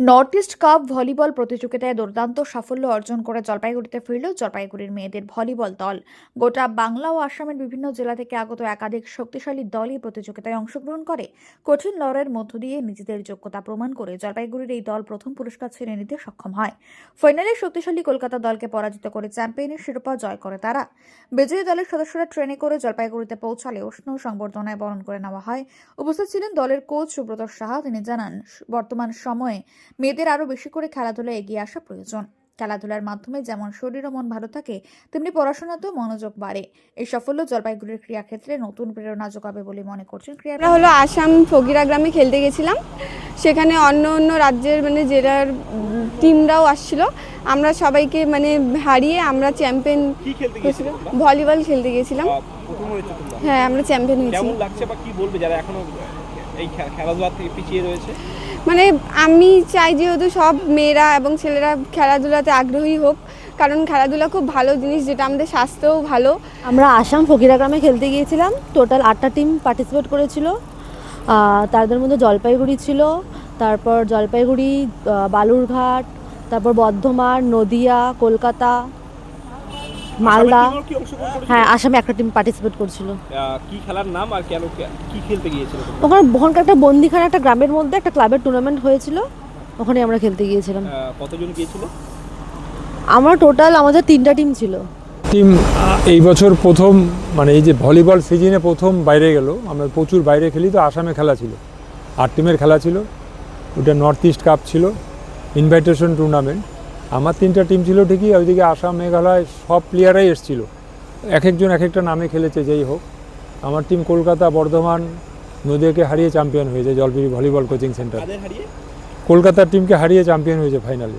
North east cup volleyball প্রতিযোগিতায় দুর্দান্ত সাফল্য অর্জন করে জলপাইগুড়িতে ফিরল জলপাইগুড়ির মেয়েদের ভলিবল দল। গোটা বাংলা ও আসামের বিভিন্ন জেলা থেকে আগত একাধিক শক্তিশালী দলই প্রতিযোগিতায় অংশগ্রহণ করে। কঠিন লড়াইয়ের মধ্য দিয়ে নিজেদের যোগ্যতা প্রমাণ করে জলপাইগুড়ির এই দল প্রথম পুরস্কার ছিনে নিতে সক্ষম হয়। ফাইনালে শক্তিশালী কলকাতা দলকে পরাজিত করে চ্যাম্পিয়নের শিরোপা জয় করে তারা। বিজয়ী দলের সদস্যরা ট্রেনে করে জলপাইগুড়িতে পৌঁছালে উষ্ণ সংবর্ধনায় বরণ করে নেওয়া হয়। উপস্থিত ছিলেন দলের কোচ সুব্রত সাহা। তিনি জানান, বর্তমান সময়ে মেয়েদের আরও বেশি করে খেলাধুলায় এগিয়ে আসা প্রয়োজন। খেলাধুলার মাধ্যমে যেমন শরীর ও মন ভালো থাকে তেমনি পড়াশোনাতেও মনোযোগ বাড়ে। এই সাফল্য জলপাইগুড়ির ক্রীড়াক্ষেত্রে নতুন প্রেরণা যোগাবে বলে মনে করছেন ক্রীড়া হলো আসাম ফগিরা গ্রামে খেলতে গেছিলাম। সেখানে অন্য অন্য রাজ্যের মানে জেলার টিমরাও আসছিল। আমরা সবাইকে মানে হারিয়ে আমরা চ্যাম্পিয়ন? ভলিবল খেলতে গেছিলাম। হ্যাঁ আমরা চ্যাম্পিয়ন হয়েছি। এই খেলাধুলা থেকে পিছিয়ে রয়েছে? মানে আমি চাই যেহেতু সব মেয়েরা এবং ছেলেরা খেলাধুলাতে আগ্রহী হোক কারণ খেলাধুলা খুব ভালো জিনিস যেটা আমাদের স্বাস্থ্যও ভালো। আমরা আসাম ফকিরা গ্রামে খেলতে গিয়েছিলাম টোটাল আটটা টিম পার্টিসিপেট করেছিল। তাদের মধ্যে জলপাইগুড়ি ছিল তারপর জলপাইগুড়ি বালুরঘাট তারপর বর্ধমান নদিয়া কলকাতা মালদা? হ্যাঁ আসামে একটা টিম পার্টিসিপেট করছিল। কি খেলার নাম আর কেন কি খেলতে গিয়েছিল? ওখানে ওখানকার একটা বন্দিখানা একটা গ্রামের মধ্যে একটা ক্লাবের টুর্নামেন্ট হয়েছিল। ওখানে আমরা খেলতে গিয়েছিলাম। কতজন গিয়েছিল? আমার টোটাল আমাদের তিনটা টিম ছিল। টিম এই বছর প্রথম মানে এই যে ভলিবল সিজনে প্রথম বাইরে গেল আমরা প্রচুর বাইরে খেলি তো আসামে খেলা ছিল। আট টিমের খেলা ছিল। ওটা নর্থ ইস্ট কাপ ছিল। ইনভাইটেশন টুর্নামেন্ট আমার তিনটা টিম ছিল ঠিকই ওইদিকে আসাম মেঘালয় সব প্লেয়ারাই এসেছিল। এক একজন এক একটা নামে খেলেছে যেই হোক। আমার টিম কলকাতা বর্ধমান নদীয়াকে হারিয়ে চ্যাম্পিয়ন হয়েছে জলপিড়ি ভলিবল কোচিং সেন্টার কলকাতার টিমকে হারিয়ে চ্যাম্পিয়ন হয়েছে ফাইনালে